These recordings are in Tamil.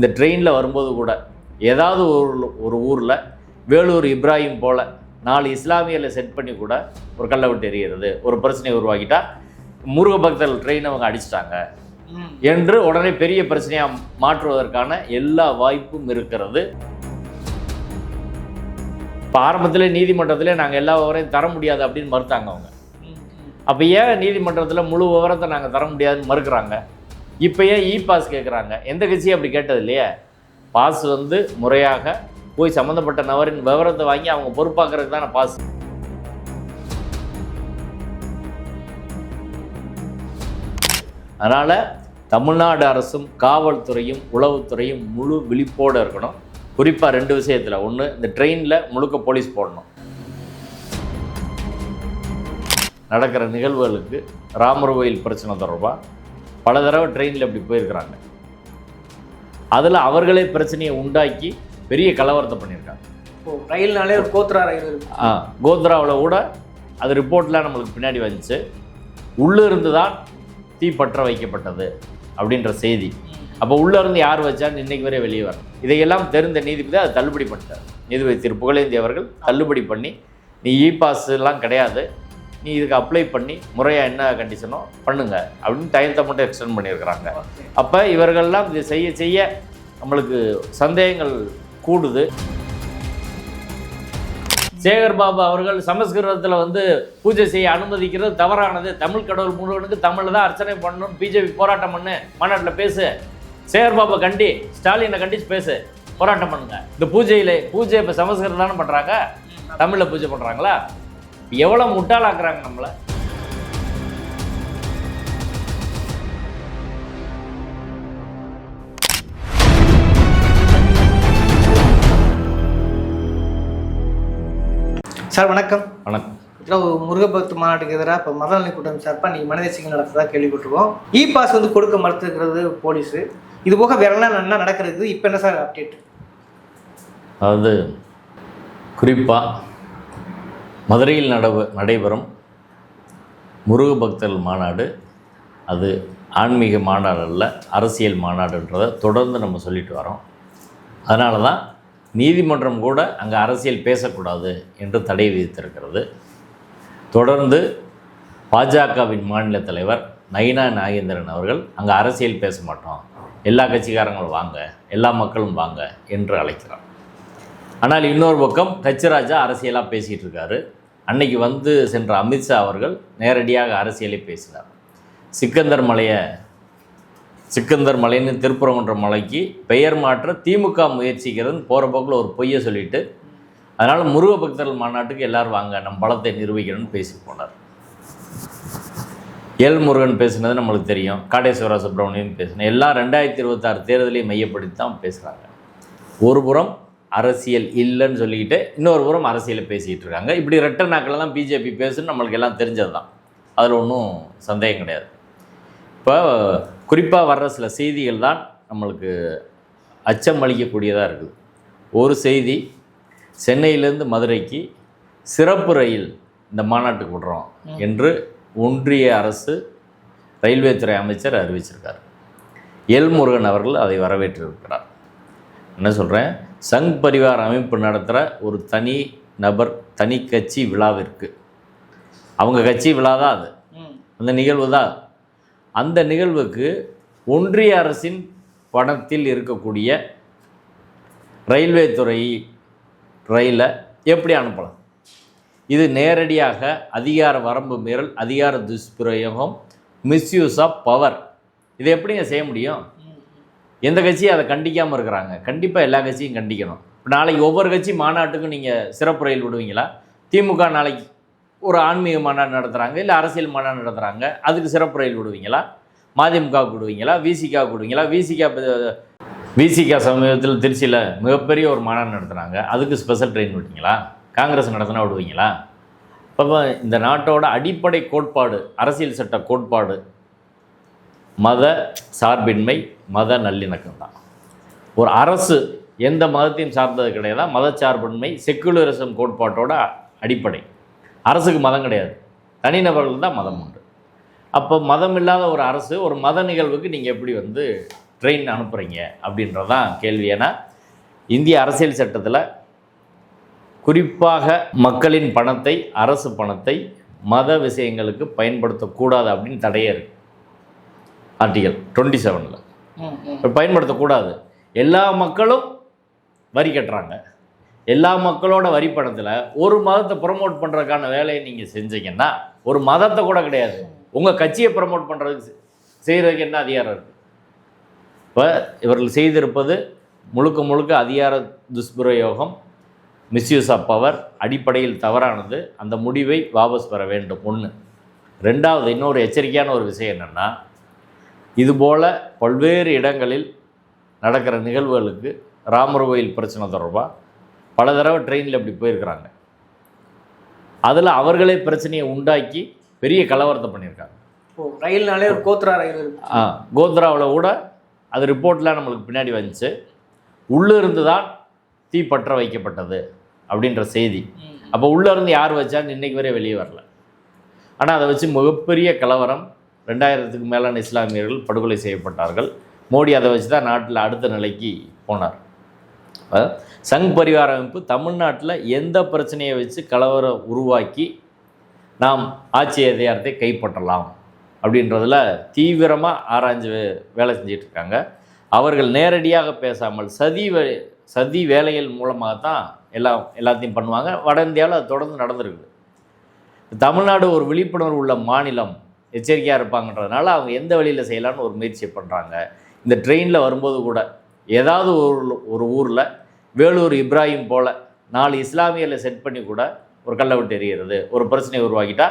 இந்த ட்ரெயினில் வரும்போது கூட ஏதாவது ஒரு ஒரு ஊரில் வேலூர் இப்ராஹிம் போல் நாலு இஸ்லாமியர்களை செட் பண்ணி கூட ஒரு கல்லை விட்டு எறிகிறது. ஒரு பிரச்சனையை உருவாக்கிட்டா முருக பக்தர்கள் ட்ரெயின் அவங்க அடிச்சிட்டாங்க. என்று உடனே பெரிய பிரச்சனையாக மாற்றுவதற்கான எல்லா வாய்ப்பும் இருக்கிறது. இப்போ ஆரம்பத்திலே நீதிமன்றத்திலே நாங்கள் எல்லா விவரையும் தர முடியாது அப்படின்னு மறுத்தாங்க அவங்க. அப்போ ஏன் நீதிமன்றத்தில் முழு விவரத்தை நாங்கள் தர முடியாதுன்னு மறுக்கிறாங்க? இப்போ ஏன் இ பாஸ் கேட்குறாங்க எந்த கட்சியும் அப்படி கேட்டது இல்லையே பாஸ் வந்து முறையாக போய் சம்மந்தப்பட்ட நபரின் விவரத்தை வாங்கி அவங்க பொறுப்பாக்குறதுக்கு தானே பாஸ் அதனால் தமிழ்நாடு அரசும் காவல்துறையும் உளவுத்துறையும் முழு விழிப்போடு இருக்கணும். குறிப்பாக ரெண்டு விஷயத்தில். ஒன்று இந்த ட்ரெயினில் முழுக்க போலீஸ் போடணும். நடக்கிற நிகழ்வுகளுக்கு ராமர் கோயில் பிரச்சனை தொடர்பாக பல தடவை ட்ரெயினில் இப்படி போயிருக்கிறாங்க. அதில் அவர்களே பிரச்சனையை உண்டாக்கி பெரிய கலவரத்தை பண்ணியிருக்காங்க. ரயில்னாலே ஒரு கோத்ரா ரயில் ஆ கோத்ராவில் கூட அது ரிப்போர்ட்லாம் நம்மளுக்கு பின்னாடி வந்துச்சு. உள்ளே இருந்து தான் தீ பற்ற வைக்கப்பட்டது அப்படின்ற செய்தி. அப்போ உள்ளே இருந்து யார் வச்சான்னு இன்னைக்கு வரை வெளியே வரணும் இதையெல்லாம் தெரிந்த நீதிபதி அதை தள்ளுபடி பண்ணிட்டார். நீதிபதி திரு. புகழேந்தி அவர்கள் தள்ளுபடி பண்ணி நீ இ பாஸ் எல்லாம் கிடையாது. நீ இதுக்கு அப்ளை பண்ணி முறையாக என்ன கண்டிஷனோ பண்ணுங்க. அப்படின்னு டயத்தை மட்டும் எக்ஸ்டெண்ட் பண்ணியிருக்கிறாங்க. அப்போ இவர்கள்லாம் இதை செய்ய செய்ய நம்மளுக்கு சந்தேகங்கள் கூடுது. சேகர் பாபு அவர்கள் சமஸ்கிருதத்தில் வந்து பூஜை செய்ய அனுமதிக்கிறது தவறானது. தமிழ் கடவுள் முருகனுக்கு தமிழில் தான் அர்ச்சனை பண்ணணும் பிஜேபி போராட்டம் பண்ணு மாநாட்டில் பேசு. சேகர் பாபு கண்டி ஸ்டாலினை கண்டிச்சு பேசு போராட்டம் பண்ணுங்க. இந்த பூஜையில் பூஜை இப்போ சமஸ்கிருதம் தானே பண்ணுறாங்க தமிழில் பூஜை பண்ணுறாங்களா எவ்வளோ முட்டாளாக்குறாங்க நம்மளை? சார் வணக்கம். வணக்கம். ஒரு முருகபக்து மாநாட்டுக்கு எதிராக இப்போ மதநலி கூட்டம் சார்பாக நீங்கள் மனித சிக்கல் நடத்ததா கேள்விப்பட்டிருக்கோம். இ பாஸ் வந்து கொடுக்க மறுத்துக்கிறது போலீஸு. இது போக வேற என்ன என்ன நடக்கிறது? இப்போ என்ன சார் அப்டேட் அதாவது குறிப்பாக மதுரையில் நடவு நடைபெறும் முருக பக்தர்கள் மாநாடு. அது ஆன்மீக மாநாடு அல்ல அரசியல் மாநாடுன்றதை தொடர்ந்து நம்ம சொல்லிட்டு வரோம். அதனால தான் நீதிமன்றம் கூட அங்கே அரசியல் பேசக்கூடாது என்று தடை விதித்திருக்கிறது. தொடர்ந்து பாஜகவின் மாநில தலைவர் நயினா நாகேந்திரன் அவர்கள் அங்கே அரசியல் பேச மாட்டோம். எல்லா கட்சிக்காரங்களும் வாங்க எல்லா மக்களும் வாங்க என்று அழைக்கிறார். ஆனால் இன்னொரு பக்கம் கச்சிராஜா அரசியலாக பேசிகிட்டு இருக்காரு. அன்னைக்கு வந்து சென்ற அமித்ஷா அவர்கள் நேரடியாக அரசியலை பேசினார். சிக்கந்தர் மலையை சிக்கந்தர் மலைன்னு திருப்புறங்குன்ற மலைக்கு பெயர் மாற்ற திமுக முயற்சிக்கிறதுன்னு போகிற போக்கில் ஒரு பொய்யை சொல்லிட்டு அதனால் முருக பக்தர்கள் மாநாட்டுக்கு எல்லோரும் வாங்க நம் பலத்தை நிரூபிக்கிறோன்னு பேசி போனார். எல் முருகன் பேசுனது நம்மளுக்கு தெரியும் காடேஸ்வர சுப்பிரமணியன் பேசினேன் எல்லாம் ரெண்டாயிரத்தி இருபத்தாறு தேர்தலையும் மையப்படுத்தி தான் பேசுகிறாங்க ஒரு புறம் அரசியல் இல்லைன்னு சொல்லிக்கிட்டு இன்னொரு புறம் அரசியலை பேசிகிட்டு இருக்காங்க. இப்படி ரெட்டை நாக்கில் தான் பிஜேபி பேசுன்னு நம்மளுக்கு எல்லாம் தெரிஞ்சது தான் அதில் ஒன்றும் சந்தேகம் கிடையாது. இப்போ குறிப்பாக வர்ற சில செய்திகள் தான் நம்மளுக்கு அச்சம் அளிக்கக்கூடியதாக இருக்குது. ஒரு செய்தி சென்னையிலேருந்து மதுரைக்கு சிறப்பு ரயில் இந்த மாநாட்டுக்கு விடுறோம் என்று ஒன்றிய அரசு ரயில்வே துறை அமைச்சர் அறிவிச்சிருக்கார். எல் முருகன் அவர்கள் அதை வரவேற்றிருக்கிறார். என்ன சொல்கிறேன் சங் பரிவார் அமைப்பு நடத்துகிற ஒரு தனி நபர் தனி கட்சி விழாவிற்கு. அவங்க கட்சி விழா தான் அது. அந்த நிகழ்வு தான் அந்த நிகழ்வுக்கு ஒன்றிய அரசின் பணத்தில் இருக்கக்கூடிய ரயில்வே துறை ரயிலை எப்படி அனுப்பலாம்? இது நேரடியாக அதிகார வரம்பு மீறல் அதிகார துஷ்பிரயோகம் மிஸ்யூஸ் ஆஃப் பவர் இதை எப்படிங்க செய்ய முடியும்? எந்த கட்சியும் அதை கண்டிக்காமல் இருக்கிறாங்க. கண்டிப்பாக எல்லா கட்சியும் கண்டிக்கணும். இப்போ நாளைக்கு ஒவ்வொரு கட்சி மாநாட்டுக்கும் நீங்கள் சிறப்பு ரயில் விடுவீங்களா? திமுக நாளைக்கு ஒரு ஆன்மீக மாநாடு நடத்துகிறாங்க இல்லை அரசியல் மாநாடு நடத்துகிறாங்க அதுக்கு சிறப்பு ரயில் விடுவீங்களா? மதிமுக விடுவீங்களா? விசிகா விடுவீங்களா? விசிகா விசிகா சமீபத்தில் திருச்சியில் மிகப்பெரிய ஒரு மாநாடு நடத்துகிறாங்க அதுக்கு ஸ்பெஷல் ட்ரெயின் விட்டீங்களா காங்கிரஸ் நடத்தினா விடுவீங்களா? அப்போ இந்த நாட்டோட அடிப்படை கோட்பாடு அரசியல் சட்ட கோட்பாடு மத சார்பின்மை மத நல்லிணக்கம் தான் ஒரு அரசு எந்த மதத்தையும் சார்ந்தது கிடையாது? மதச்சார்பின்மை செக்குலரிசம் கோட்பாட்டோட அடிப்படை. அரசுக்கு மதம் கிடையாது. தனிநபர்கள் தான் மதம் உண்டு. அப்போ மதம் இல்லாத ஒரு அரசு ஒரு மத நிகழ்வுக்கு நீங்கள் எப்படி வந்து ட்ரெயின் அனுப்புகிறீங்க அப்படின்றதான் கேள்வி. ஏன்னா இந்திய அரசியல் சட்டத்தில் குறிப்பாக மக்களின் பணத்தை அரசு பணத்தை மத விஷயங்களுக்கு பயன்படுத்தக்கூடாது அப்படின்னு தடையே இருக்குது ஆர்டிகல் டுவெண்ட்டி செவனில் பயன்படுத்தக்கூடாது. எல்லா மக்களும் வரி கட்டுறாங்க. எல்லா மக்களோட வரி பணத்தில் ஒரு மதத்தை ப்ரமோட் பண்ணுறதுக்கான வேலையை நீங்கள் செஞ்சீங்கன்னா ஒரு மதத்தை கூட கிடையாது. உங்கள் கட்சியை ப்ரமோட் பண்ணுறதுக்கு செய்கிறதுக்கு என்ன அதிகாரம் இருக்குது இப்போ இவர்கள் செய்திருப்பது முழுக்க முழுக்க அதிகார துஷ்பிரயோகம் மிஸ்யூஸ் ஆஃப் பவர் அடிப்படையில் தவறானது. அந்த முடிவை வாபஸ் பெற வேண்டும். ஒன்று ரெண்டாவது இன்னொரு எச்சரிக்கையான ஒரு விஷயம் என்னென்னா இதுபோல் பல்வேறு இடங்களில் நடக்கிற நிகழ்வுகளுக்கு ராமர் கோயில் பிரச்சனை தொடர்பாக பல தடவை ட்ரெயினில் இப்படி போயிருக்கிறாங்க. அதில் அவர்களே பிரச்சனையை உண்டாக்கி பெரிய கலவரத்தை பண்ணியிருக்காங்க. ரயில்னாலே ஒரு கோத்ரா ரயில் ஆ கோத்ராவில் கூட அது ரிப்போர்ட்லாம் நம்மளுக்கு பின்னாடி வந்துச்சு. உள்ளே இருந்து தான் தீ பற்ற வைக்கப்பட்டது அப்படின்ற செய்தி. அப்போ உள்ளே இருந்து யார் வச்சான்னு இன்னைக்கு வரை வெளியே வரல. ஆனால் அதை வச்சு மிகப்பெரிய கலவரம் ரெண்டாயிரத்துக்கு மேலான இஸ்லாமியர்கள் படுகொலை செய்யப்பட்டார்கள். மோடி அதை வச்சு தான் நாட்டில் அடுத்த நிலைக்கு போனார். சங் பரிவார அமைப்பு தமிழ்நாட்டில் எந்த பிரச்சனையை வச்சு கலவரம் உருவாக்கி நாம் ஆட்சி அதிகாரத்தை கைப்பற்றலாம் அப்படின்றதில் தீவிரமாக ஆராய்ஞ்சு வே- வேலை செஞ்சிட்டு இருக்காங்க அவர்கள் நேரடியாக பேசாமல் சதி வே சதி வேலைகள் மூலமாக தான் எல்லாம் எல்லாத்தையும் பண்ணுவாங்க. வட இந்தியாவில் அது தொடர்ந்து நடந்திருக்குது. தமிழ்நாடு ஒரு விழிப்புணர்வு உள்ள மாநிலம். எச்சரிக்கையாக இருப்பாங்கன்றதுனால அவங்க எந்த வழியில் செய்யலாம்னு ஒரு முயற்சியை பண்ணுறாங்க இந்த ட்ரெயினில் வரும்போது கூட ஏதாவது ஒரு ஒரு ஊரில் வேலூர் இப்ராஹிம் போல் நாலு இஸ்லாமியர்களை செட் பண்ணி கூட ஒரு கல்லை விட்டு எறிகிறது. ஒரு பிரச்சனையை உருவாக்கிட்டா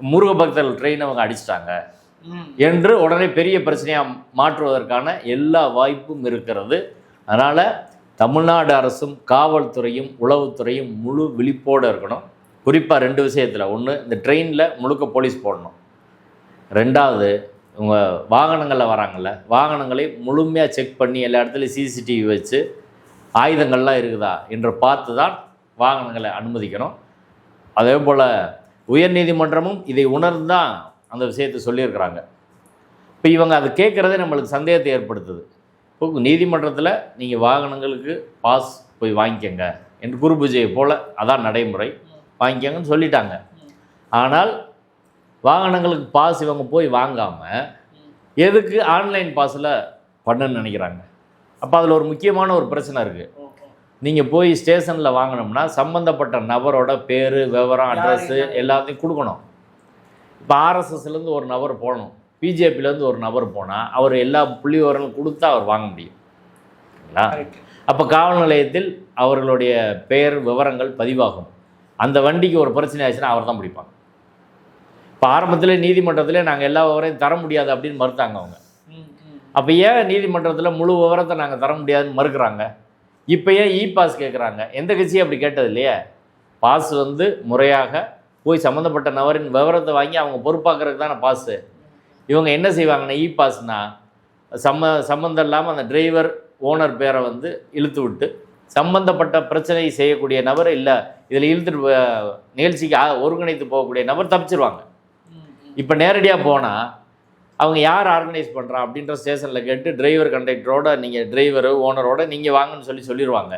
முருக பக்தர்கள் ட்ரெயின் அவங்க அடிச்சிட்டாங்க. என்று உடனே பெரிய பிரச்சனையாக மாற்றுவதற்கான எல்லா வாய்ப்பும் இருக்கிறது. அதனால் தமிழ்நாடு அரசும் காவல்துறையும் உளவுத்துறையும் முழு விழிப்போடு இருக்கணும். குறிப்பாக ரெண்டு விஷயத்தில். ஒன்று இந்த ட்ரெயினில் முழுக்க போலீஸ் போடணும். ரெண்டாவது இவங்க வாகனங்களில் வராங்கள்ல வாகனங்களை முழுமையாக செக் பண்ணி எல்லா இடத்துலையும் சிசிடிவி வச்சு ஆயுதங்கள்லாம் இருக்குதா என்று பார்த்து தான் வாகனங்களை அனுமதிக்கணும். அதே போல் உயர்நீதிமன்றமும் இதை உணர்ந்து தான் அந்த விஷயத்தை சொல்லியிருக்கிறாங்க. இப்போ இவங்க அதை கேட்குறதே நம்மளுக்கு சந்தேகத்தை ஏற்படுத்துது. இப்போ நீதிமன்றத்தில் நீங்கள் வாகனங்களுக்கு பாஸ் போய் வாங்கிக்கங்க என்று குரு பூஜையை போல் அதான் நடைமுறை. வாங்கிக்கங்கன்னு சொல்லிட்டாங்க. ஆனால் வாகனங்களுக்கு பாஸ் இவங்க போய் வாங்காமல் எதுக்கு ஆன்லைன் பாஸில் பண்ணுன்னு நினைக்கிறாங்க. அப்போ அதில் ஒரு முக்கியமான ஒரு பிரச்சனை இருக்குது. நீங்கள் போய் ஸ்டேஷனில் வாங்கினோம்னா சம்மந்தப்பட்ட நபரோட பேர் விவரம் அட்ரஸ்ஸு? எல்லாத்தையும் கொடுக்கணும். இப்போ ஆர்எஸ்எஸ்லேருந்து ஒரு நபர் போகணும். பிஜேபியிலேருந்து ஒரு நபர் போனால் அவர் எல்லா புள்ளி விவரங்களும் கொடுத்தா அவர் வாங்க முடியும். அப்போ காவல் நிலையத்தில் அவர்களுடைய பெயர் விவரங்கள் பதிவாகும். அந்த வண்டிக்கு ஒரு பிரச்சனை ஆச்சுன்னா அவர் தான் பிடிப்பாங்க. இப்போ ஆரம்பத்தில் நீதிமன்றத்திலே நாங்கள் எல்லா விவரையும் தர முடியாது அப்படின்னு மறுத்தாங்க அவங்க. அப்போ ஏன் நீதிமன்றத்தில் முழு விவரத்தை நாங்கள் தர முடியாதுன்னு மறுக்கிறாங்க? இப்போ ஏன் இ பாஸ் கேட்குறாங்க எந்த கட்சியும் அப்படி கேட்டது இல்லையே பாஸ் வந்து முறையாக போய் சம்மந்தப்பட்ட நபரின் விவரத்தை வாங்கி அவங்க பொறுப்பாக்குறதுக்கு தானே பாஸு. இவங்க என்ன செய்வாங்கன்னா இ பாஸ்னா சம்ம சம்மந்தம் இல்லாமல் அந்த டிரைவர் ஓனர் பேரை வந்து இழுத்து விட்டு சம்பந்தப்பட்ட பிரச்சனை செய்யக்கூடிய நபர் இல்லை இதில் இழுத்துட்டு நிகழ்ச்சிக்கு ஒருங்கிணைத்து போகக்கூடிய நபர் தப்பிச்சிருவாங்க. இப்போ நேரடியாக போனால் அவங்க யார் ஆர்கனைஸ் பண்ணுறா அப்படின்ற ஸ்டேஷனில் கேட்டு டிரைவர் கண்டக்டரோட நீங்கள் டிரைவரு ஓனரோட நீங்கள் வாங்கன்னு சொல்லி சொல்லிடுவாங்க.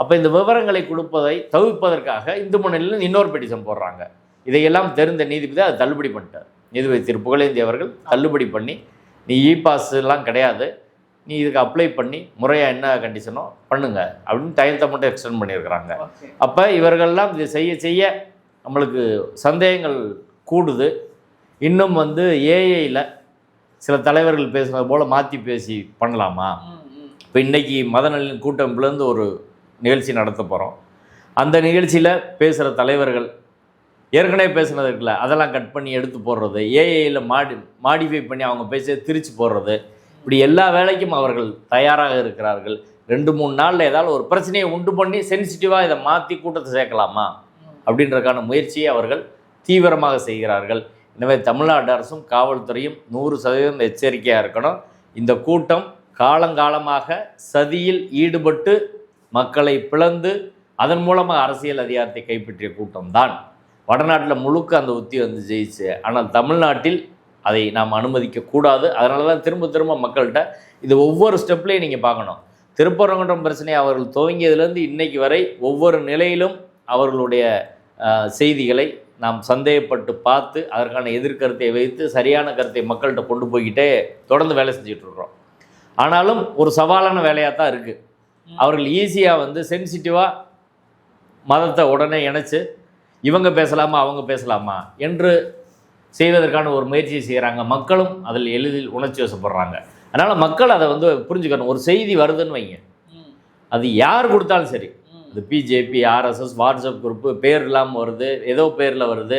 அப்போ இந்த விவரங்களை கொடுப்பதை தவிர்ப்பதற்காக இந்து முன்னணியில் இன்னொரு பெட்டிஷன் போடுறாங்க. இதையெல்லாம் தெரிந்த நீதிபதி அதை தள்ளுபடி பண்ணிட்டார். நீதிபதி திரு புகழேந்தி அவர்கள் தள்ளுபடி பண்ணி நீ இ பாஸ் எல்லாம் கிடையாது. நீ இதுக்கு அப்ளை பண்ணி முறையாக என்ன கண்டிஷனோ பண்ணுங்க. அப்படின்னு டயத்தை மட்டும் எக்ஸ்டெண்ட் பண்ணியிருக்கிறாங்க. அப்போ இவர்கள்லாம் இது செய்ய செய்ய நம்மளுக்கு சந்தேகங்கள் கூடுது. இன்னும் வந்து ஏஐயில் சில தலைவர்கள் பேசுனது போல் மாற்றி பேசி பண்ணலாமா? இப்போ இன்றைக்கி மதநலின் கூட்டமைப்புலேருந்து ஒரு நிகழ்ச்சி நடத்த போகிறோம் அந்த நிகழ்ச்சியில் பேசுகிற தலைவர்கள் ஏற்கனவே பேசுனது இருக்குல்ல அதெல்லாம் கட் பண்ணி எடுத்து போடுறது ஏஐயில் மாடி மாடிஃபை பண்ணி அவங்க பேச திரிச்சு போடுறது. இப்படி எல்லா வேலைக்கும் அவர்கள் தயாராக இருக்கிறார்கள். ரெண்டு மூணு நாளில் ஏதாவது ஒரு பிரச்சனையை உண்டு பண்ணி சென்சிட்டிவாக இதை மாற்றி கூட்டத்தை சேர்க்கலாமா? அப்படின்றதுக்கான முயற்சியை அவர்கள் தீவிரமாக செய்கிறார்கள். எனவே தமிழ்நாடு அரசும் காவல்துறையும் நூறு சதவீதம் எச்சரிக்கையாக இருக்கணும். இந்த கூட்டம் காலங்காலமாக சதியில் ஈடுபட்டு மக்களை பிளந்து அதன் மூலமாக அரசியல் அதிகாரத்தை கைப்பற்றிய கூட்டம்தான். வடநாட்டில் முழுக்க அந்த உத்தி வந்து ஜெயிச்சு ஆனால் தமிழ்நாட்டில் அதை நாம் அனுமதிக்க கூடாது. அதனால தான் திரும்ப திரும்ப மக்கள்கிட்ட இது ஒவ்வொரு ஸ்டெப்லேயும் நீங்கள் பார்க்கணும். திருப்பரங்குன்றம் பிரச்சனை அவர்கள் துவங்கியதுலேருந்து இன்னைக்கு வரை ஒவ்வொரு நிலையிலும் அவர்களுடைய செய்திகளை நாம் சந்தேகப்பட்டு பார்த்து அதற்கான எதிர்கருத்தை வைத்து சரியான கருத்தை மக்கள்கிட்ட கொண்டு போய்கிட்டே தொடர்ந்து வேலை செஞ்சுட்டு இருக்கிறோம். ஆனாலும் ஒரு சவாலான வேலையாக தான் இருக்குது அவர்கள் ஈஸியாக வந்து சென்சிட்டிவாக மதத்தை உடனே இணைச்சு இவங்க பேசலாமா அவங்க பேசலாமா என்று செய்வதற்கான ஒரு முயற்சியை செய்கிறாங்க மக்களும் அதில் எளிதில் உணர்ச்சி வசப்படுறாங்க. அதனால் மக்கள் அதை வந்து புரிஞ்சுக்கணும். ஒரு செய்தி வருதுன்னு வைங்க. அது யார் கொடுத்தாலும் சரி. இந்த பிஜேபி ஆர்எஸ்எஸ் வாட்ஸ்அப் குரூப்பு பேர் இல்லாமல் வருது ஏதோ பேரில் வருது.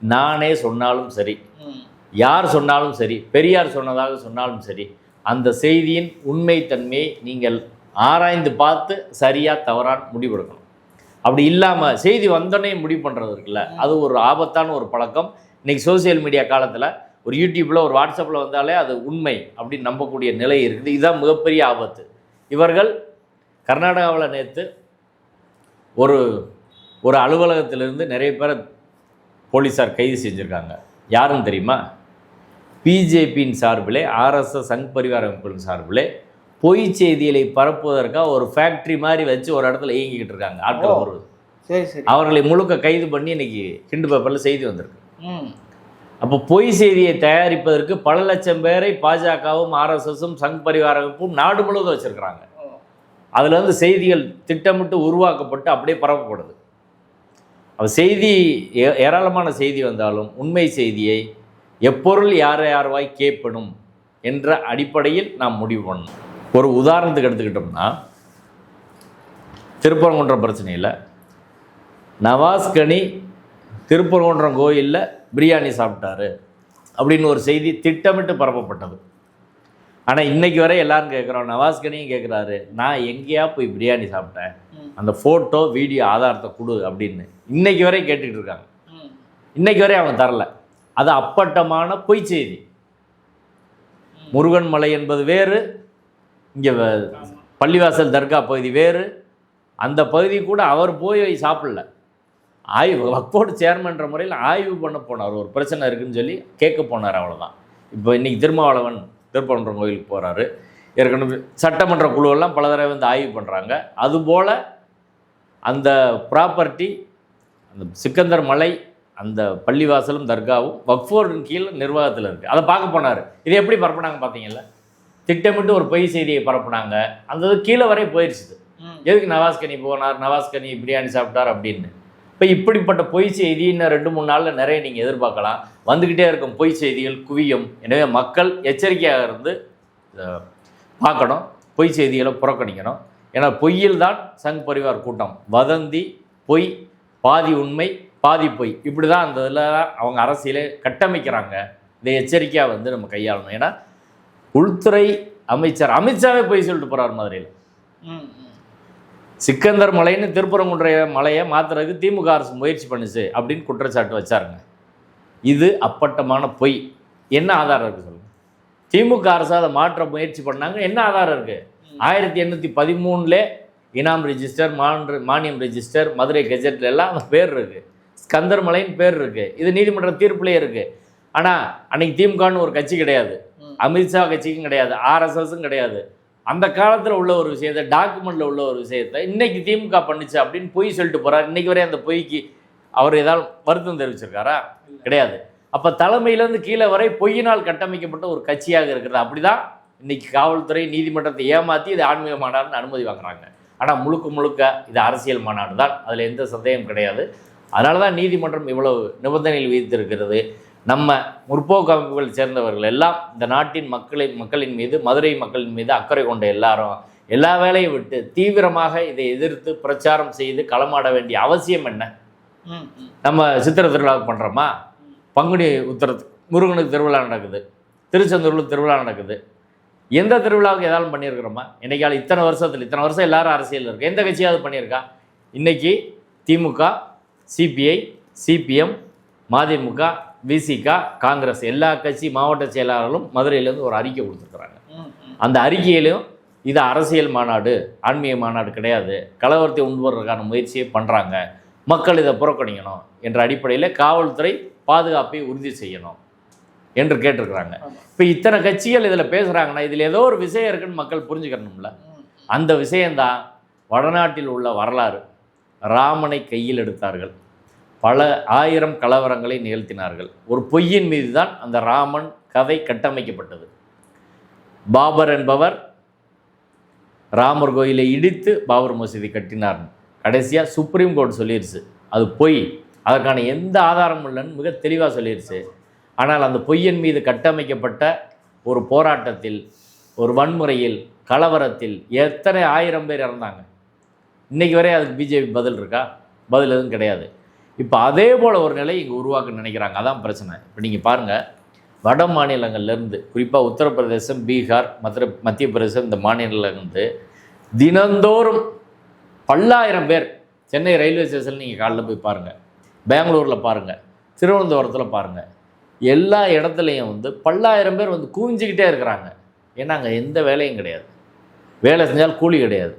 நானே சொன்னாலும் சரி. யார் சொன்னாலும் சரி பெரியார் சொன்னதாக சொன்னாலும் சரி அந்த செய்தியின் உண்மைத்தன்மையை நீங்கள் ஆராய்ந்து பார்த்து சரியாக தவறான் முடிவெடுக்கணும். அப்படி இல்லாமல் செய்தி வந்தோடனே முடிவு பண்ணுறது இருக்குல்ல அது ஒரு ஆபத்தான ஒரு பழக்கம். இன்றைக்கி சோஷியல் மீடியா காலத்தில் ஒரு யூடியூப்பில் ஒரு வாட்ஸ்அப்பில் வந்தாலே அது உண்மை அப்படின்னு நம்பக்கூடிய நிலை இருக்குது. இதுதான் மிகப்பெரிய ஆபத்து. இவர்கள் கர்நாடகாவில் நேற்று ஒரு ஒரு அலுவலகத்திலிருந்து நிறைய பேரை போலீஸார் கைது செஞ்சுருக்காங்க. யாருன்னு தெரியுமா? பிஜேபியின் சார்பிலே ஆர்எஸ்எஸ் சங் பரிவார அமைப்புகளின் சார்பிலே பொய் செய்திகளை பரப்புவதற்காக ஒரு ஃபேக்ட்ரி மாதிரி வச்சு ஒரு இடத்துல இயங்கிக்கிட்டு இருக்காங்க. ஆட்கள். வருவது அவர்களை முழுக்க கைது பண்ணி இன்னைக்கு ஹிண்டு பேப்பரில் செய்தி வந்திருக்கு. அப்போ பொய் செய்தியை தயாரிப்பதற்கு பல லட்சம் பேரை பாஜகவும் ஆர்எஸ்எஸும் சங் பரிவார அமைப்பும் நாடு முழுவதும் வச்சிருக்கிறாங்க. அதுலேருந்து செய்திகள் திட்டமிட்டு உருவாக்கப்பட்டு அப்படியே பரப்பப்படுது. அப்போ செய்தி ஏ- ஏராளமான செய்தி வந்தாலும் உண்மை செய்தியை எப்பொருள் யார் யார்வாய் கேட்படும் என்ற அடிப்படையில் நாம் முடிவு பண்ணணும். ஒரு உதாரணத்துக்கு எடுத்துக்கிட்டோம்னா திருப்பரங்குன்றம் பிரச்சனையில் நவாஸ்கனி திருப்பரங்குன்றம் கோயிலில் பிரியாணி சாப்பிட்டாரு அப்படின்னு ஒரு செய்தி திட்டமிட்டு பரப்பப்பட்டது. ஆனால் இன்னைக்கு வரை எல்லாரும் கேட்குறோம் நவாஸ்கனியும் கேட்குறாரு நான் எங்கேயா போய் பிரியாணி சாப்பிட்டேன். அந்த ஃபோட்டோ வீடியோ ஆதாரத்தை கொடு அப்படின்னு. இன்னைக்கு வரை கேட்டுக்கிட்டு இருக்காங்க. இன்னைக்கு வரை அவன் தரல. அது அப்பட்டமான பொய் செய்தி. முருகன் மலை என்பது வேறு இங்கே பள்ளிவாசல் தர்கா பகுதி வேறு. அந்த பகுதி கூட அவர் போய் சாப்பிடல. ஆய்வு வக்போர்டு சேர்மன்ற முறையில் ஆய்வு பண்ண போனார். ஒரு பிரச்சனை இருக்குன்னு சொல்லி கேட்க போனார் அவ்வளோதான் இப்போ இன்னைக்கு திருமாவளவன் திருப்பரங்குன்றம் கோயிலுக்கு போகிறாரு ஏற்கனவே சட்டமன்ற குழுவெல்லாம் பல தடவை வந்து ஆய்வு பண்ணுறாங்க அதுபோல் அந்த ப்ராப்பர்ட்டி அந்த சிக்கந்தர் மலை அந்த பள்ளிவாசலும் தர்காவும் வக்ஃபோர்டின் கீழ் நிர்வாகத்தில் இருக்குது அதை பார்க்க போனார். இது எப்படி பரப்புனாங்க பார்த்தீங்கல்ல? திட்டமிட்டு ஒரு பொய் செய்தியை பரப்புனாங்க. அந்த கீழே வரை போயிடுச்சு எதுக்கு நவாஸ்கனி போனார்? நவாஸ்கனி பிரியாணி சாப்பிட்டார் அப்படின்னு. இப்போ இப்படிப்பட்ட பொய் செய்தி இன்னும் ரெண்டு மூணு நாளில் நிறைய நீங்கள் எதிர்பார்க்கலாம். வந்துக்கிட்டே இருக்கும் பொய் செய்திகள் குவியும். எனவே மக்கள் எச்சரிக்கையாக இருந்து பார்க்கணும். பொய் செய்திகளை புறக்கணிக்கணும். ஏன்னா பொய்யில் தான் சங் பரிவார் கூட்டம். வதந்தி பொய் பாதி உண்மை பாதி பொய். இப்படி தான் அந்த இதில் அவங்க அரசியலே கட்டமைக்கிறாங்க. இதை எச்சரிக்கையாக வந்து நம்ம கையாளணும். ஏன்னா உள்துறை அமைச்சர் அமித்ஷாவே பொய் சொல்லிட்டு போகிறார் மதுரையில். சிக்கந்தர் மலைன்னு திருப்பரங்குன்ற மலையை மாத்துறதுக்கு திமுக அரசு முயற்சி பண்ணுச்சு அப்படின்னு குற்றச்சாட்டு வச்சாருங்க. இது அப்பட்டமான பொய். என்ன ஆதாரம் இருக்குது சொல்லுங்க. திமுக அரசு அதை மாற்ற முயற்சி பண்ணாங்க. என்ன ஆதாரம் இருக்குது ஆயிரத்தி எண்ணூற்றி பதிமூணுல இனாம் ரெஜிஸ்டர் மாநில மானியம் ரெஜிஸ்டர் மதுரை கெஜெட்ல எல்லாம் அந்த பேர் இருக்குது ஸ்கந்தர் மலைன்னு பேர் இருக்குது இது நீதிமன்ற தீர்ப்புலேயே இருக்குது ஆனால் அன்னைக்கு திமுகன்னு ஒரு கட்சி கிடையாது. அமித்ஷா கட்சிக்கும் கிடையாது. ஆர்எஸ்எஸும் கிடையாது. அந்த காலத்தில் உள்ள ஒரு விஷயத்தை டாக்குமெண்ட்டில் உள்ள ஒரு விஷயத்தை இன்னைக்கு திமுக பண்ணுச்சு அப்படின்னு பொய் சொல்லிட்டு போகிறார் இன்னைக்கு வரை அந்த பொய்க்கு அவர் ஏதாவது வருத்தம் தெரிவிச்சிருக்காரா? கிடையாது. அப்போ தலைமையிலேருந்து கீழே வரை பொய்யினால் கட்டமைக்கப்பட்ட ஒரு கட்சியாக இருக்கிறது. அப்படிதான் இன்னைக்கு காவல்துறை நீதிமன்றத்தை ஏமாற்றி இது ஆன்மீக மாநாடுன்னு அனுமதி வாங்குறாங்க. ஆனால் முழுக்க முழுக்க இது அரசியல் மாநாடு தான் அதில் எந்த சந்தேகம் கிடையாது. அதனால தான் நீதிமன்றம் இவ்வளவு நிபந்தனையில் விதித்திருக்கிறது. நம்ம முற்போக்கு அமைப்புகளை சேர்ந்தவர்கள் எல்லாம் இந்த நாட்டின் மக்களை மக்களின் மீது மதுரை மக்களின் மீது அக்கறை கொண்ட எல்லாரும் எல்லா வேலையும் விட்டு தீவிரமாக இதை எதிர்த்து பிரச்சாரம் செய்து களமாட வேண்டிய அவசியம் என்ன? நம்ம சித்திரை திருவிழாவுக்கு பண்ணுறோமா பங்குனி உத்தரத்து முருகனுக்கு திருவிழா நடக்குது திருச்செந்தூரில் திருவிழா நடக்குது. எந்த திருவிழாவுக்கு ஏதாவது பண்ணியிருக்கிறோமா? இன்னைக்கால இத்தனை வருஷத்தில் இத்தனை வருஷம் எல்லாரும் அரசியல் இருக்கு? எந்த கட்சியாவது பண்ணியிருக்கா? இன்னைக்கு திமுக சிபிஐ சிபிஎம் மதிமுக விசிகா காங்கிரஸ் எல்லா கட்சி மாவட்ட செயலாளர்களும் மதுரையிலேருந்து ஒரு அறிக்கை கொடுத்துருக்குறாங்க. அந்த அறிக்கையிலும் இது அரசியல் மாநாடு ஆன்மீக மாநாடு கிடையாது. கலவரத்தை உண்டு வர்றதுக்கான முயற்சியை பண்ணுறாங்க மக்கள் இதை புறக்கணிக்கணும் என்ற அடிப்படையில் காவல்துறை பாதுகாப்பை உறுதி செய்யணும் என்று கேட்டிருக்கிறாங்க. இப்போ இத்தனை கட்சிகள் இதில் பேசுகிறாங்கன்னா இதில் ஏதோ ஒரு விஷயம் இருக்குன்னு மக்கள் புரிஞ்சுக்கணும்ல. அந்த விஷயந்தான் வடநாட்டில் உள்ள வரலாறு. ராமனை கையில் எடுத்தார்கள். பல ஆயிரம் கலவரங்களை நிகழ்த்தினார்கள். ஒரு பொய்யின் மீது தான் அந்த ராமன் கதை கட்டமைக்கப்பட்டது. பாபர் என்பவர் ராமர் கோயிலை இடித்து பாபர் மசூதி கட்டினார். கடைசியாக சுப்ரீம் கோர்ட் சொல்லிடுச்சு அது பொய். அதற்கான எந்த ஆதாரமும் இல்லைன்னு மிக தெளிவாக சொல்லிடுச்சு ஆனால் அந்த பொய்யின் மீது கட்டமைக்கப்பட்ட ஒரு போராட்டத்தில் ஒரு வன்முறையில் கலவரத்தில் எத்தனை ஆயிரம் பேர் இறந்தாங்க? இன்றைக்கி வரை அதுக்கு பிஜேபி பதில் இருக்கா? பதில் எதுவும் கிடையாது. இப்போ அதே போல் ஒரு நிலை இங்கே உருவாக்க நினைக்கிறாங்க. அதான் பிரச்சனை. இப்போ நீங்கள் பாருங்கள் வட மாநிலங்கள்லேருந்து குறிப்பாக உத்தரப்பிரதேசம் பீகார் மத்திய மத்திய பிரதேசம் இந்த மாநிலங்கள்லேருந்து தினந்தோறும் பல்லாயிரம் பேர் சென்னை ரயில்வே ஸ்டேஷனில் நீங்கள் காலைல போய் பாருங்கள் பெங்களூரில் பாருங்கள் திருவனந்தபுரத்தில் பாருங்கள் எல்லா இடத்துலையும் வந்து பல்லாயிரம் பேர் வந்து குவிஞ்சிக்கிட்டே இருக்கிறாங்க. ஏன்னா அங்கே எந்த வேலையும் கிடையாது. வேலை செஞ்சால் கூலி கிடையாது.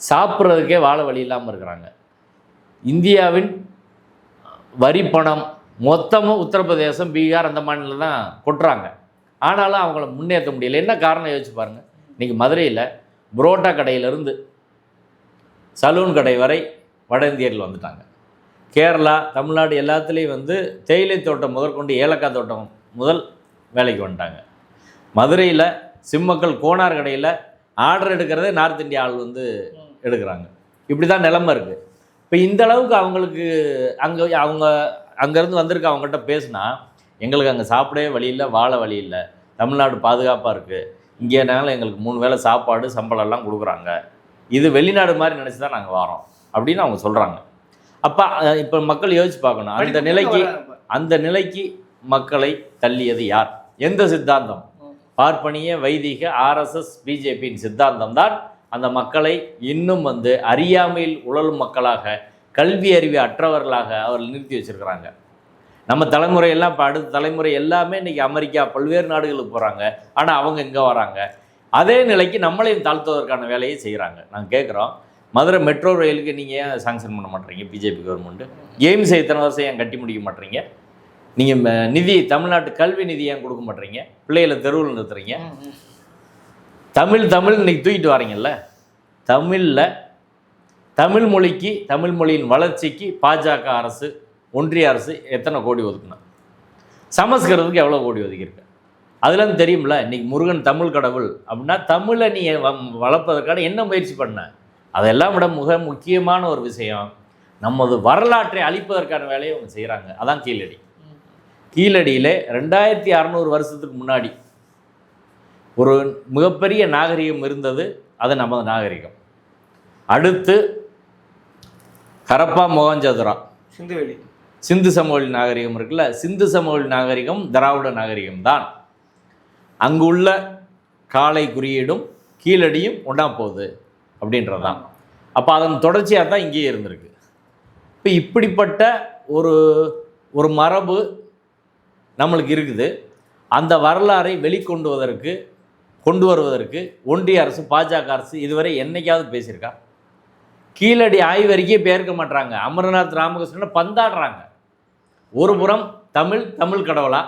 சாப்பிட்றதுக்கே வாழ வழி இல்லாமல் இருக்கிறாங்க. இந்தியாவின் வரி பணம் மொத்தமும் உத்தரப்பிரதேசம் பீகார் அந்த மாநிலம் தான் கொட்டுறாங்க. ஆனாலும் அவங்கள முன்னேற்ற முடியல. என்ன காரணம் யோசிச்சு பாருங்கள் இன்றைக்கி மதுரையில் புரோட்டா கடையிலேருந்து சலூன் கடை வரை வட இந்தியர்கள் வந்துட்டாங்க. கேரளா தமிழ்நாடு எல்லாத்துலேயும் வந்து தேயிலை தோட்டம் முதற்கொண்டு ஏலக்காய் தோட்டம் முதல் வேலைக்கு வந்துட்டாங்க. மதுரையில் சிம்மக்கள் கோனார் கடையில் ஆர்டர் எடுக்கிறதே நார்த் இந்தியா ஆள் வந்து எடுக்கிறாங்க. இப்படி தான் நிலமை இருக்குது இப்போ இந்த அளவுக்கு அவங்களுக்கு அங்கே அவங்க அங்கேருந்து வந்திருக்க அவங்ககிட்ட பேசுனா எங்களுக்கு அங்கே சாப்பிடவே வழி இல்லை வாழ வழி இல்லை. தமிழ்நாடு பாதுகாப்பாக இருக்குது இங்கேனால எங்களுக்கு மூணு வேளை சாப்பாடு சம்பளம் எல்லாம் கொடுக்குறாங்க. இது வெளிநாடு மாதிரி நினச்சி தான் நாங்கள் வரோம் அப்படின்னு அவங்க சொல்கிறாங்க அப்போ இப்போ மக்கள் யோசிச்சு பார்க்கணும். அந்த நிலைக்கு. அந்த நிலைக்கு மக்களை தள்ளியது யார்? எந்த சித்தாந்தம். பார்ப்பனிய வைதிக ஆர்எஸ்எஸ் பிஜேபியின் சித்தாந்தம் தான் அந்த மக்களை இன்னும் வந்து அறியாமையில் உழலும் மக்களாக கல்வி அறிவு அற்றவர்களாக அவர்கள் நிறுத்தி வச்சிருக்கிறாங்க. நம்ம தலைமுறை எல்லாம் இப்போ அடுத்த தலைமுறை எல்லாமே இன்றைக்கி அமெரிக்கா பல்வேறு நாடுகளுக்கு போகிறாங்க ஆனால் அவங்க இங்கே வராங்க. அதே நிலைக்கு நம்மளையும் தாழ்த்துவதற்கான வேலையை செய்கிறாங்க நாங்கள் கேட்குறோம் மதுரை மெட்ரோ ரயிலுக்கு நீங்கள் ஏன் சாங்ஷன் பண்ண மாட்டீங்க பிஜேபி கவர்மெண்ட்டு எய்ம்ஸ் இத்தனை வருஷம் ஏன் கட்டி முடிக்க மாட்டீங்க நீங்கள் நிதி தமிழ்நாட்டு கல்வி நிதி ஏன் கொடுக்க மாட்டீங்க பிள்ளைகளை தெருவில் நிறுத்துறீங்க? தமிழ் தமிழ் இன்னைக்கு தூக்கிட்டு வரீங்கல்ல? தமிழில் தமிழ் மொழிக்கு தமிழ் மொழியின் வளர்ச்சிக்கு பாஜக அரசு ஒன்றிய அரசு எத்தனை கோடி ஒதுக்கணும் சமஸ்கிருதத்துக்கு எவ்வளோ கோடி ஒதுக்கியிருக்கு? அதுலேருந்து தெரியும்ல இன்னைக்கு முருகன் தமிழ் கடவுள் அப்படின்னா தமிழை நீ வளர்ப்பதற்கான என்ன முயற்சி பண்ண? அதெல்லாம் விட மிக முக்கியமான ஒரு விஷயம் நமது வரலாற்றை அழிப்பதற்கான வேலையை அவங்க செய்கிறாங்க அதான் கீழடி. கீழடியில் ரெண்டாயிரத்தி அறநூறு வருஷத்துக்கு முன்னாடி ஒரு மிகப்பெரிய நாகரிகம் இருந்தது அது நமது நாகரிகம். அடுத்து ஹரப்பா மொகஞ்சதுரா சிந்துவெளி. சிந்து சமவெளி நாகரிகம் இருக்குல்ல சிந்து சமவெளி நாகரிகம் திராவிட நாகரிகம் தான். அங்குள்ள காலை குறியீடும் கீழடியும் ஒன்றா போகுது அப்படின்றதான் அப்போ அதன் தொடர்ச்சியாக தான் இங்கேயே இருந்திருக்கு. இப்போ இப்படிப்பட்ட ஒரு ஒரு மரபு நம்மளுக்கு இருக்குது. அந்த வரலாறை வெளிக்கொண்டுவதற்கு கொண்டு வருவதற்கு ஒன்றிய அரசு பாஜக அரசு இதுவரை என்னைக்காவது பேசியிருக்கா? கீழடி ஆய்வறிக்கையே பேர்க்க மாட்றாங்க. அமர்நாத் ராமகிருஷ்ணனை பந்தாடுறாங்க. ஒரு புறம் தமிழ் தமிழ் கடவுளா?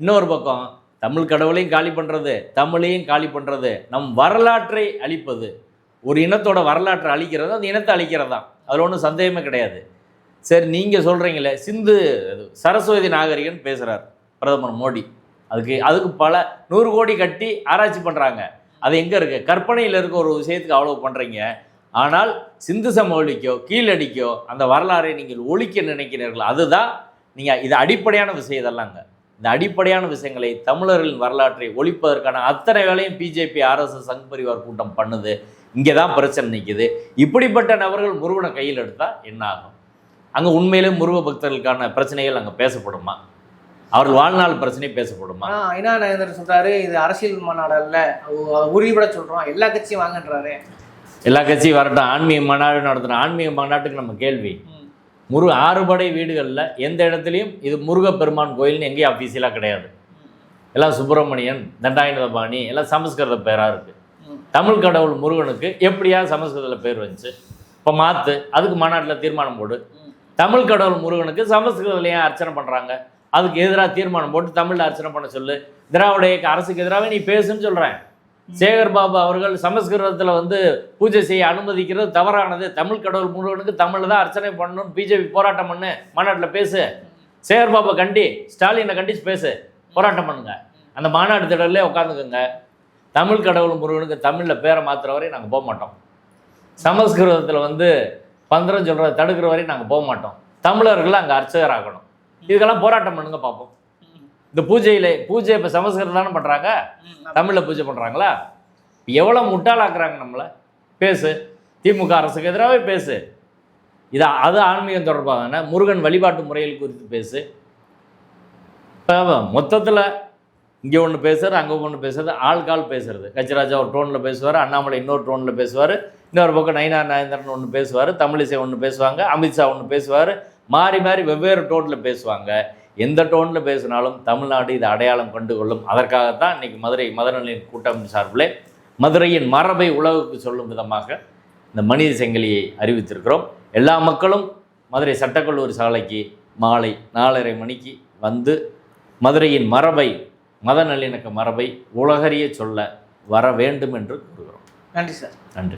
இன்னொரு பக்கம் தமிழ் கடவுளையும் காலி பண்ணுறது தமிழையும் காலி பண்ணுறது நம் வரலாற்றை அழிப்பது. ஒரு இனத்தோட வரலாற்றை அழிக்கிறது அந்த இனத்தை அழிக்கிறது தான். அதில் ஒன்றும் சந்தேகமே கிடையாது. சரி நீங்கள் சொல்கிறீங்களே சிந்து சரஸ்வதி நாகரிகன் பேசுகிறார் பிரதமர் மோடி. அதுக்கு அதுக்கு பல நூறு கோடி கட்டி ஆராய்ச்சி பண்ணுறாங்க அது எங்கே இருக்குது கற்பனையில் இருக்க ஒரு விஷயத்துக்கு அவ்வளோ பண்ணுறீங்க ஆனால் சிந்து சமவெளிக்கோ கீழடிக்கோ அந்த வரலாறை நீங்கள் ஒழிக்க நினைக்கிறீர்கள். அதுதான் நீங்கள் இது அடிப்படையான விஷயம் இதெல்லாங்க. இந்த அடிப்படையான விஷயங்களை தமிழர்களின் வரலாற்றை ஒழிப்பதற்கான அத்தனை வேலையும் பிஜேபி ஆர்எஸ்எஸ் சங் பரிவார் கூட்டம் பண்ணுது. இங்கே தான் பிரச்சனை நிற்குது இப்படிப்பட்ட நபர்கள் முருகனை கையில் எடுத்தால் என்ன ஆகும்? அங்கே உண்மையிலே முருக பக்தர்களுக்கான பிரச்சனைகள் அங்கே பேசப்படுமா? அவர்கள் வாழ்நாள் பிரச்சனை பேசப்படுமா? ஐநா நரேந்திரன் சொல்றாரு இது அரசியல் மாநாடு அல்ல உறுதிபட சொல்றோம் எல்லா கட்சியும் வாங்கன்றாரு. எல்லா கட்சியும் வரட்டும். ஆன்மீக மாநாடு நடத்துகிறோம் ஆன்மீக மாநாட்டுக்கு நம்ம கேள்வி. முரு ஆறுபடை வீடுகளில் எந்த இடத்துலையும் இது முருகப்பெருமான் கோயில்னு எங்கேயும் அஃபீஷியலாக கிடையாது. எல்லாம் சுப்பிரமணியன் தண்டாயுதபாணி எல்லாம் சமஸ்கிருத பேராக இருக்குது. தமிழ் கடவுள் முருகனுக்கு எப்படியா சமஸ்கிருதத்தில் பேர் வந்துச்சு? இப்போ மாற்று அதுக்கு மாநாட்டில் தீர்மானம் போடு. தமிழ் கடவுள் முருகனுக்கு சமஸ்கிருதத்தில் ஏன் அர்ச்சனை பண்ணுறாங்க அதுக்கு எதிராக தீர்மானம் போட்டு தமிழில் அர்ச்சனை பண்ண சொல்லு. திராவிட இயக்க அரசுக்கு எதிராகவே நீ பேசுன்னு சொல்கிறேன் சேகர் பாபு அவர்கள் சமஸ்கிருதத்தில் வந்து பூஜை செய்ய அனுமதிக்கிறது தவறானது. தமிழ் கடவுள் முருகனுக்கு தமிழில் தான் அர்ச்சனை பண்ணணும். பிஜேபி போராட்டம் பண்ணு. மாநாட்டில் பேசு. சேகர் பாபு கண்டி ஸ்டாலினை கண்டிச்சு பேசு. போராட்டம் பண்ணுங்க. அந்த மாநாடு திடல்லே உட்காந்துக்குங்க தமிழ் கடவுள் முருகனுக்கு தமிழில் பேரை மாற்றுற வரை நாங்கள் போக மாட்டோம். சமஸ்கிருதத்தில் வந்து பந்திரம் சொல்கிறத தடுக்கிற வரை நாங்கள் போக மாட்டோம். தமிழர்கள் அங்கே அர்ச்சகராகணும். இதுக்கெல்லாம் போராட்டம் பண்ணுங்க பார்ப்போம் இந்த பூஜையிலே பூஜை இப்போ சமஸ்கிருதம் தானே பண்ணுறாங்க தமிழில் பூஜை பண்ணுறாங்களா எவ்வளோ முட்டாளாக்குறாங்க நம்மளை? பேசு. திமுக அரசுக்கு எதிராகவே பேசு. இது அது ஆன்மீகம் தொடர்பான முருகன் வழிபாட்டு முறைகள் குறித்து பேசு. இப்போ மொத்தத்தில் இங்கே ஒன்று பேசுறது அங்கே ஒன்று பேசுறது ஆள்கால் பேசுறது. கச்சிராஜா ஒரு டோனில் பேசுவார் அண்ணாமலை இன்னொரு டோனில் பேசுவார் இன்னொரு பக்கம் நயினா நாயந்திரன் ஒன்று பேசுவார் தமிழிசை ஒன்று பேசுவாங்க அமித்ஷா ஒன்று பேசுவார் மாறி மாறி வெவ்வேறு டோனில் பேசுவாங்க. எந்த டோனில் பேசினாலும் தமிழ்நாடு இதை அடையாளம் கண்டு கொள்ளும். அதற்காகத்தான் இன்னைக்கு மதுரை மதுரநிலையின் கூட்டம் சார்பில் மதுரையின் மரபை உலகுக்கு சொல்லும் விதமாக இந்த மனித செங்கலியை அறிவித்திருக்கிறோம். எல்லா மக்களும் மதுரை சட்டக்கல்லூரி சாலைக்கு மாலை நாலரை மணிக்கு வந்து மதுரையின் மரபை மத நல்லிணக்க மரபை உலகறிய சொல்ல வர வேண்டும் என்று கூறுகிறோம். நன்றி சார். நன்றி.